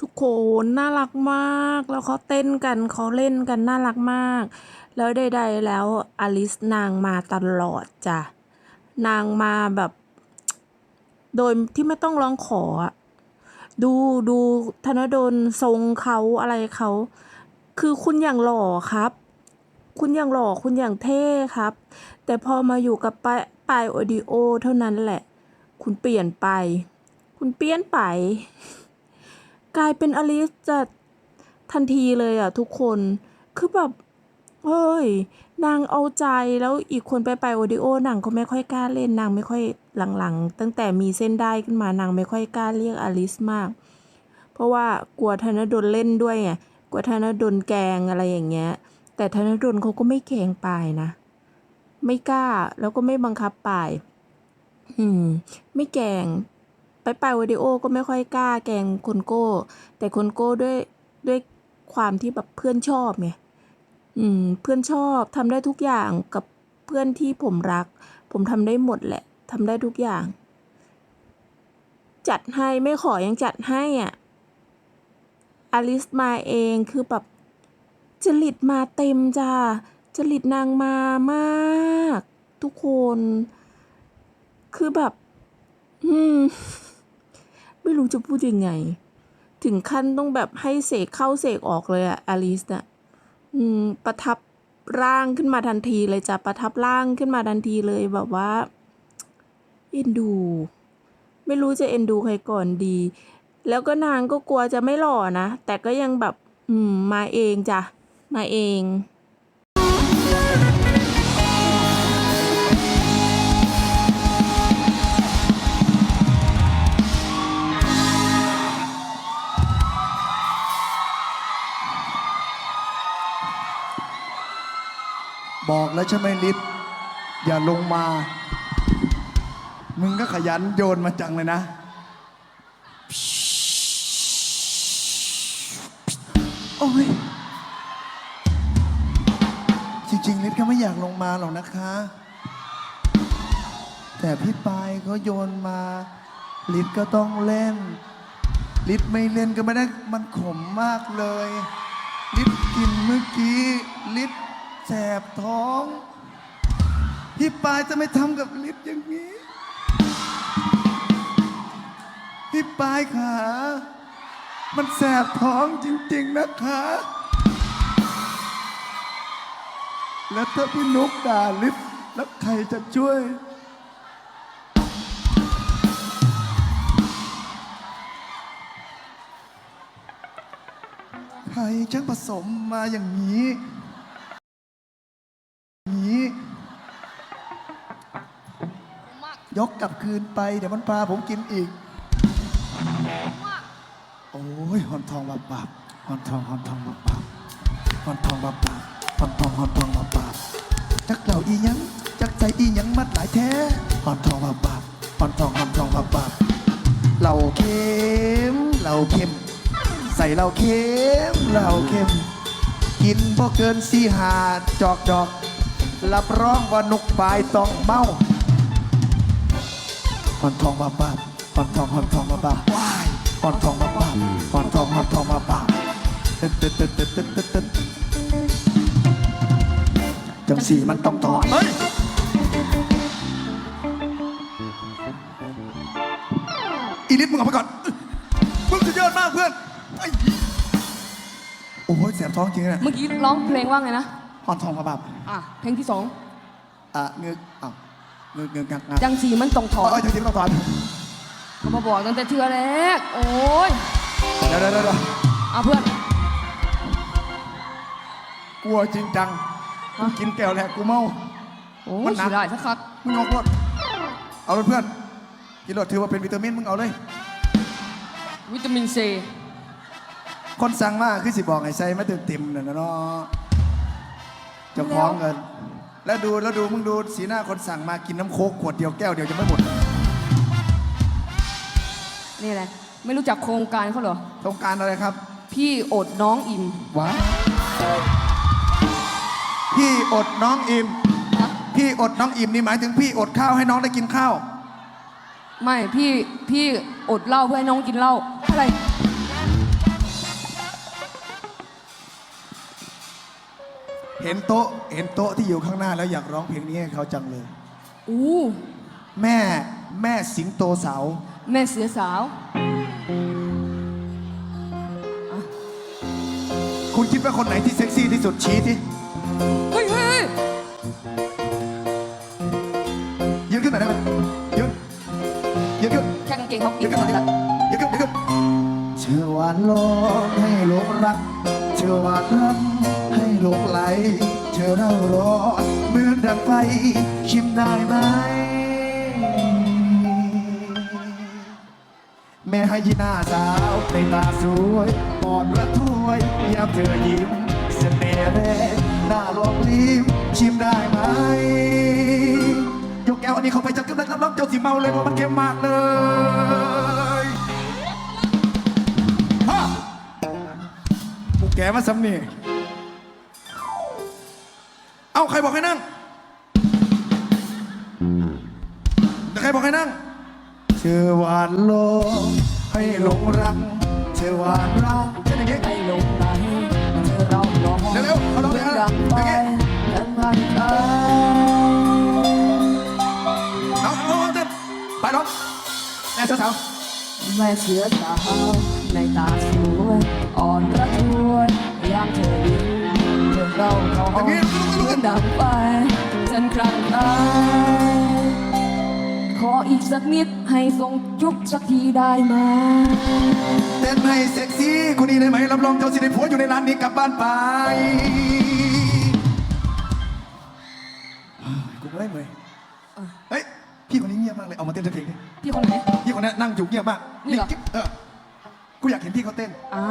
ทุกคนน่ารักมาก แล้วเขาเต้นกันเขาเล่นกันน่ารักมาก แล้วใดๆแล้วอลิสนางมาตลอดจ้ะนางมาแบบ โดยที่ไม่ต้องร้องขอ ดูดูธนดลทรงเขาอะไรเขา คือคุณอย่างหล่อครับ คุณอย่างหล่อคุณอย่างเท่ครับ แต่พอมาอยู่กับปายปายโอดิโอเท่านั้นแหละ คุณเปลี่ยนไป คุณเปลี่ยนไป กลายเป็นอลิสจะทันทีเลยอะทุกคน คือแบบเฮ้ย นางเอาใจแล้วอีกคนไปไปโอดิโอนางก็ไม่ค่อยกล้าเล่นนางไม่ค่อยหลังๆ ตั้งแต่มีเส้นได้ขึ้นมานางไม่ค่อยกล้าเรียกอลิสมาก เพราะว่ากลัวธนดลเล่นด้วยไงกลัวธนดลแกงอะไรอย่างเงี้ย แต่ธนดลเขาก็ไม่แกล้งปายนะ ไม่กล้าแล้วก็ไม่บังคับปาย อืม ไม่แกง ไปไปวิดีโอก็ไม่ค่อยกล้าแกงคนโก้ แต่คนโก้ด้วยด้วยความที่แบบเพื่อนชอบไงอืม เพื่อนชอบทำได้ทุกอย่างกับเพื่อนที่ผมรัก ผมทำได้หมดแหละทำได้ทุกอย่าง จัดให้ไม่ขอยังจัดให้อะอลิสมาเองคือแบบจริตมาเต็มจ้าจริตนางมามาก ทุกคน คือแบบ อืม ไม่รู้จะพูดยังไง ถึงขั้นต้องแบบให้เสกเข้าเสกออกเลยอะอลิสอะอืมประทับร่างขึ้นมาทันทีเลยจ้ะประทับร่างขึ้นมาทันทีเลยแบบว่าเอ็นดู ไม่รู้จะเอ็นดูใครก่อนดี แล้วก็นางก็กลัวจะไม่หล่อนะ แต่ก็ยังแบบ อืม มาเองจ้ะ มาเอง บอกแล้วใช่ไหมลิศอย่าลงมา มึงก็ขยันโยนมาจังเลยนะ โอ้ย จริงๆลิศก็ไม่อยากลงมาหรอกนะคะ แต่พี่ปายเขาโยนมา ลิศก็ต้องเล่น ลิศไม่เล่นก็ไม่ได้ มันขมมากเลย ลิศกินเมื่อกี้ ลิศ แสบท้อง พี่ปายจะไม่ทำกับลิศอย่างนี้ พี่ปายขา มันแสบท้องจริง ๆ นะคะ แล้วถ้าพี่นุกด่าลิศแล้วใครจะช่วย ใครช่างผสมมาอย่างนี้ ยกกลับคืนไป เดี๋ยวมันพาผมกินอีก โอ้ยหอนทองบับบับหอนทองหอนทองบับบับหอนทองบับบับหอนทองหอนทองบับบับจักเหล่าอีหยังจักใจอีหยังมัดหลายแท้หอนทองบับบับหอนทองหอนทองบับบับเหล่าเค็มเหล่าเค็ม ใส่เหล้าเค็มเหล้าเค็ม กินพอเกินสี่หาดจอกจอกรับรองว่านุกปลายต้องเมา อนทองบับบับหอนทองหอนทองบับบับว้ายหอนทองบับบับหอนทองหอนทองบับบับตึ๊ดตึ๊ดตึ๊ดตึ๊ดตึ๊ดตึ๊ดตึ๊ดจังสีมันต้องถอนเฮ้ยอีลิทมึงออกไปก่อนมึงสุดยอดมากเพื่อนไอ้โอ้ยแสบท้องจริงนะเมื่อกี้ร้องเพลงว่าไงนะหอนทองบับบับอะเพลงที่สองอะเงือกอะ เงือกเงือกงักงักจังสีมันต้องถอ๋ออนจังสีมันต้องถอนเขามาบอกตั้งแต่เทือแรก โอ้ยเดี๋ยวเดี๋ยวเดี๋ยวเอาเพื่อน กลัวจริงจังกูกินแก้วแหลกกูเมา โอ้มัยนหนักสิได้สักคักมึงเอารถเอาเลยเพื่อนกินรถถือว่าเป็นวิตามินมึงเอาเลย วิตามินซีคนสั่งมาคือสิบอกไอ้ใส่ไมาเต็มเต็มๆเนี่ยนะเนาะเจะคล้าของกัน แล้วดูแล้วดูมึงดูสีหน้าคนสั่งมากินน้ำโค้กขวดเดียวแก้วเดียวจะไม่หมดนี่แหละ ไม่รู้จักโครงการเขาเหรอต้องการอะไรครับ พี่อดน้องอิ่ม ว้าวพี่อดน้องอิ่มฮะ พี่อดน้องอิ่มนี่หมายถึงพี่อดข้าวให้น้องได้กินข้าว ไม่พี่พี่อดเหล้าเพื่อให้น้องกินเหล้าอะไร เห็นโต๊ะเห็นโต๊ะที่อยู่ข้างหน้าแล้วอยากร้องเพลงนี้ให้เขาจังเลย อู้แม่แม่สิงโตสาว แม่เสือสาว คุณคิดว่าคนไหนที่เซ็กซี่ที่สุดชี้ที่เฮ้ยเฮ้ยยืนขึ้นหน่อยได้ไหมยืนยืนขึ้นแค่กางเกงเขากิยืนนขึ้นก่อนหน่อยละยืนขึ้นยืนขึ้นเชื่อหวานลองให้หลงรักเชื่อหวานรักให้ลงไหลเชื่อเรารอเหมือนดังไฟชิมได้ไหม แม่ให้ยีหน้าสาวในตาสวยปอดระทวยยามเธอยิ้มเสน่ห์แรงหน้าลองลิ้มชิมได้ไหม ยกแก้วอันนี้เข้าไปจับกันนะครับน้องเจ้าสิเมาเลยเพรามันเค็มมากเลยฮะกูแกมาซ้ำนี่ ใครบอกให้นั่งใครบอกให้นั่งเชื่อหวานโลกให้หลงรักเชื่อหวานรักเช่นอย่างนี้ให้ลงไหลเธอเราลองเร็วๆเอาลองดิเรื่องดังไปอย่างงี้นั้นพันไปเอาเอาเอาเต้นไปน้องแม่สาวแม่เสือสาวในตาสวยอ่อนระทวยยามเธอยิ้มเธอเราลองอย่างนี้เรื่อง ดังไปฉันครั้งตายขออีกสักนิดให้ส่งจุกสักทีได้ไหมๆเต้นให้เซ็กซี่คนนี้ได้ไหมรับรองเจ้าสิได้ผัวอยู่ในร้านนี้กลับบ้านไปเฮ้ยกูไม่ได้เมยเฮ้ยพี่คนนี้เงียบมากเลยเอามาเต้นเพลงดิพี่คนไหน พี่คนนี้นั่งอยู่เงียบมากนี่เหรอกิ๊บเออกูอยากเห็นพี่เขาเต้น อ่า